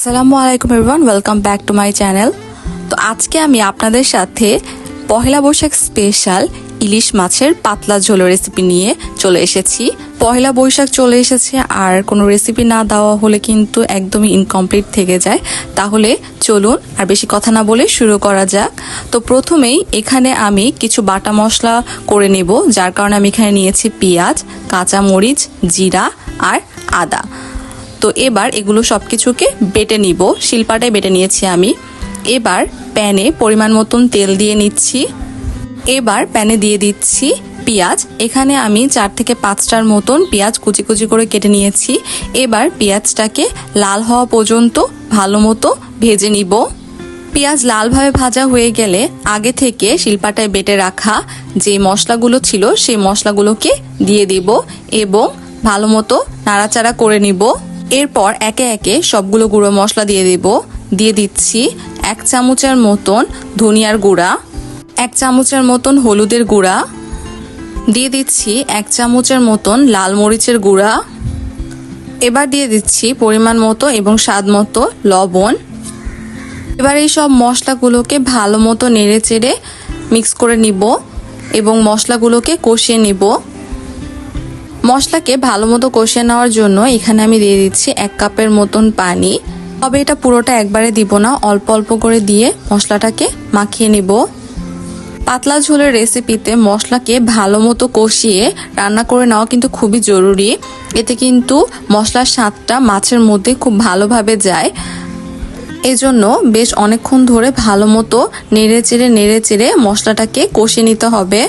আসসালামু আলাইকুম everyone welcome back to my channel তো আজকে আমি আপনাদের সাথে পহেলা বৈশাখ স্পেশাল ইলিশ মাছের পাতলা ঝোল রেসিপি নিয়ে চলে এসেছি। পহেলা বৈশাখ চলে এসেছে, আর কোনো রেসিপি না দেওয়া হলে কিন্তু একদমই ইনকমপ্লিট থেকে যায়। তাহলে চলুন আর বেশি কথা না বলে শুরু করা যাক। তো প্রথমেই এখানে আমি কিছু বাটা মশলা করে নেব, যার কারণে আমি এখানে নিয়েছি পেঁয়াজ কাঁচা মরিচ জিরা আর আদা। তো এবার এগুলো সব কিছুকে বেটে নিব। শিলপাটায় বেটে নিয়েছি আমি। এবার প্যানে পরিমাণ মতন তেল দিয়ে নিচ্ছি। এবার প্যানে দিয়ে দিচ্ছি পেঁয়াজ। এখানে আমি চার থেকে পাঁচটার মতন পেঁয়াজ কুচি কুচি করে কেটে নিয়েছি। এবার পেঁয়াজটাকে লাল হওয়া পর্যন্ত ভালো মতো ভেজে নিব। পেঁয়াজ লালভাবে ভাজা হয়ে গেলে আগে থেকে শিলপাটায় বেটে রাখা যে মশলাগুলো ছিল, সেই মশলাগুলোকে দিয়ে দিব এবং ভালো মতো নাড়াচাড়া করে নিব। এরপর একে একে সবগুলো গুঁড়ো মশলা দিয়ে দেব। দিয়ে দিচ্ছি এক চামচের মতন ধনিয়ার গুঁড়া, এক চামচের মতন হলুদের গুঁড়া, দিয়ে দিচ্ছি এক চামচের মতন লাল মরিচের গুঁড়া। এবার দিয়ে দিচ্ছি পরিমাণ মতো এবং স্বাদ মতো লবণ। এবার এই সব মশলাগুলোকে ভালো মতো নেড়ে চেড়ে মিক্স করে নিব এবং মশলাগুলোকে কষিয়ে নিব। মশলাকে ভালো মতো কষিয়ে নেওয়ার জন্য এখানে আমি দিয়ে দিচ্ছি এক কাপের মতন পানি। তবে এটা পুরোটা একবারে দিব না, অল্প অল্প করে দিয়ে মশলাটাকে মাখিয়ে নিব। পাতলা ঝোলের রেসিপিতে মশলাকে ভালো মতো কষিয়ে রান্না করে নেওয়া কিন্তু খুবই জরুরি। এতে কিন্তু মশলার স্বাদটা মাছের মধ্যে খুব ভালোভাবে যায়। এজন্য বেশ অনেকক্ষণ ধরে ভালো মতো নেড়ে চেড়ে নেড়ে চেড়ে মশলাটাকে কষিয়ে নিতে হবে।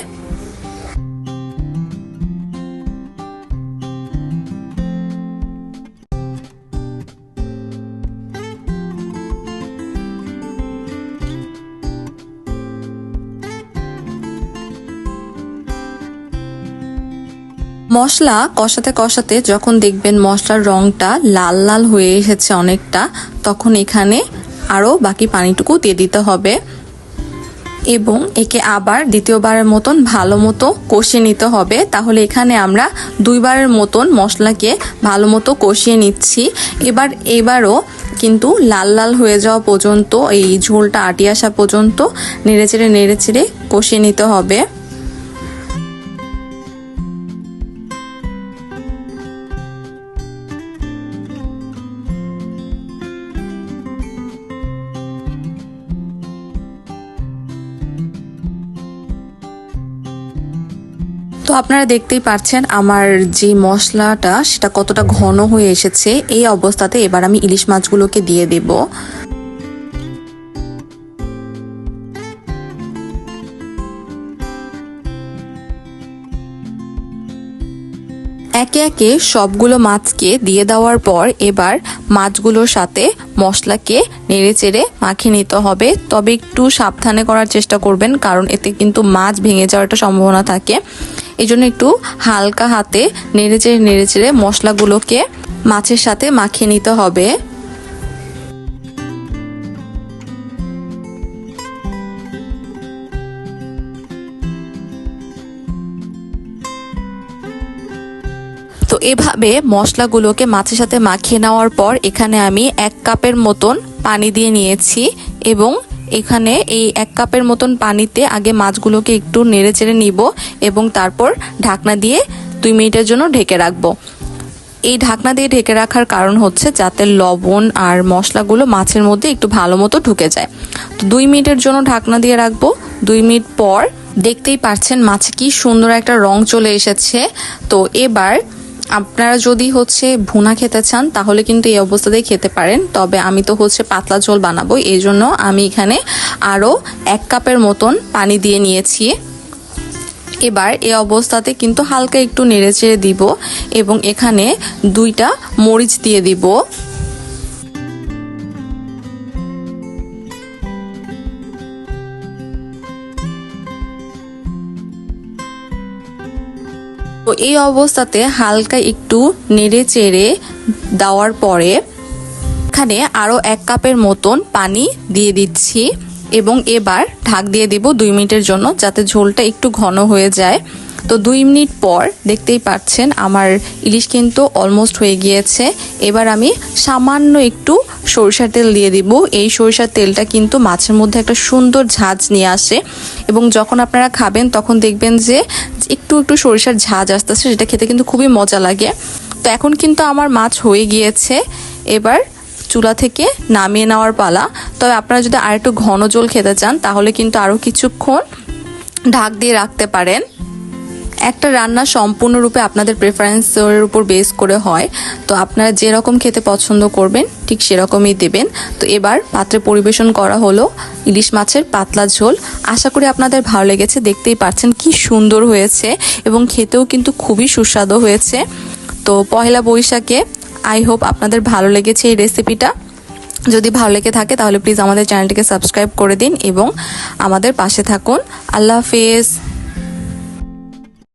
মশলা কষাতে কষাতে যখন দেখবেন মশলার রংটা লাল লাল হয়ে এসেছে অনেকটা, তখন এখানে আরও বাকি পানিটুকু দিয়ে দিতে হবে। এবং একে আবার দ্বিতীয়বারের মতন ভালো মতো কষিয়ে নিতে হবে। তাহলে এখানে আমরা দুইবারের মতন মশলাকে ভালো মতো কষিয়ে নিচ্ছি। এবার, এবারও কিন্তু লাল লাল হয়ে যাওয়া পর্যন্ত, এই ঝোলটা আটি আসা পর্যন্ত নেড়েচেড়ে নেড়েচেড়ে কষিয়ে নিতে হবে। তো আপনারা দেখতেই পাচ্ছেন আমার যে মশলাটা, সেটা কতটা ঘন হয়ে এসেছে। এই অবস্থাতে এবার আমি ইলিশ মাছগুলোকে দিয়ে দেব। একে একে সবগুলো মাছকে দিয়ে দেওয়ার পর এবার মাছগুলোর সাথে মশলাকে নেড়ে চেড়ে মাখিয়ে নিতে হবে। তবে একটু সাবধানে করার চেষ্টা করবেন, কারণ এতে কিন্তু মাছ ভেঙে যাওয়ার সম্ভাবনা থাকে। এই জন্য একটু হালকা হাতে নেড়ে চেড়ে নেড়ে চেড়ে মশলাগুলোকে মাছের সাথে মাখিয়ে নিতে হবে। তো এভাবে মশলাগুলোকে মাছের সাথে মাখিয়ে নেওয়ার পর এখানে আমি এক কাপের মতন পানি দিয়ে নিয়েছি এবং এখানে এই এক কাপের মতন পানিতে আগে মাছগুলোকে একটু নেড়ে চেড়ে নিব এবং তারপর ঢাকনা দিয়ে দুই মিনিটের জন্য ঢেকে রাখব। এই ঢাকনা দিয়ে ঢেকে রাখার কারণ হচ্ছে যাতে লবণ আর মশলাগুলো মাছের মধ্যে একটু ভালো মতো ঢুকে যায়। তো দুই মিনিটের জন্য ঢাকনা দিয়ে রাখব। দুই মিনিট পর দেখতেই পাচ্ছেন মাছে কি সুন্দর একটা রং চলে এসেছে। তো এবার আপনারা যদি হচ্ছে ভুনা খেতে চান, তাহলে কিন্তু এই অবস্থাতেই খেতে পারেন। তবে আমি তো হচ্ছে পাতলা ঝোল বানাবো এই জন্য আমি এখানে আরও এক কাপের মতন পানি দিয়ে নিয়েছি। এবার এ অবস্থাতে কিন্তু হালকা একটু নেড়ে চেড়ে দিব এবং এখানে দুইটা মরিচ দিয়ে দিব। তো এই অবস্থাতে হালকা একটু নেড়ে চেড়ে দেওয়ার পরে এখানে আরও এক কাপের মতন পানি দিয়ে দিচ্ছি এবং এবার ঢাক দিয়ে দিব দুই মিনিটের জন্য যাতে ঝোলটা একটু ঘন হয়ে যায়। তো দুই মিনিট পর দেখতেই পাচ্ছেন আমার ইলিশ কিন্তু অলমোস্ট হয়ে গিয়েছে। এবার আমি সামান্য একটু সরিষার তেল দিয়ে দিব। এই সরিষার তেলটা কিন্তু মাছের মধ্যে একটা সুন্দর ঝাঁজ নিয়ে আসে এবং যখন আপনারা খাবেন তখন দেখবেন যে একটু একটু সরিষার ঝাঁজ আসতেছে, সেটা খেতে কিন্তু খুবই মজা লাগে। তো এখন কিন্তু আমার মাছ হয়ে গিয়েছে। এবার চুলা থেকে নামিয়ে নেওয়ার পালা। তবে আপনারা যদি আর একটু ঘন জল খেতে চান তাহলে কিন্তু আরও কিছুক্ষণ ঢাক দিয়ে রাখতে পারেন। একটা রান্না সম্পূর্ণরূপে আপনাদের প্রেফারেন্সের উপর বেস করে হয়, তো আপনারা যেরকম খেতে পছন্দ করবেন, ঠিক সেরকমই দেবেন। তো এবার পাত্রে পরিবেশন করা হলো ইলিশ মাছের পাতলা ঝোল। আশা করি আপনাদের ভালো লেগেছে, দেখতেই পাচ্ছেন কি সুন্দর হয়েছে এবং খেতেও কিন্তু খুবই সুস্বাদু হয়েছে। তো পহেলা বৈশাখে আই হোপ আপনাদের ভালো লেগেছে এই রেসিপিটা যদি ভালো লেগে থাকে তাহলে প্লিজ আমাদের চ্যানেলটিকে সাবস্ক্রাইব করে দিন এবং আমাদের পাশে থাকুন। আল্লাহ হাফেজ।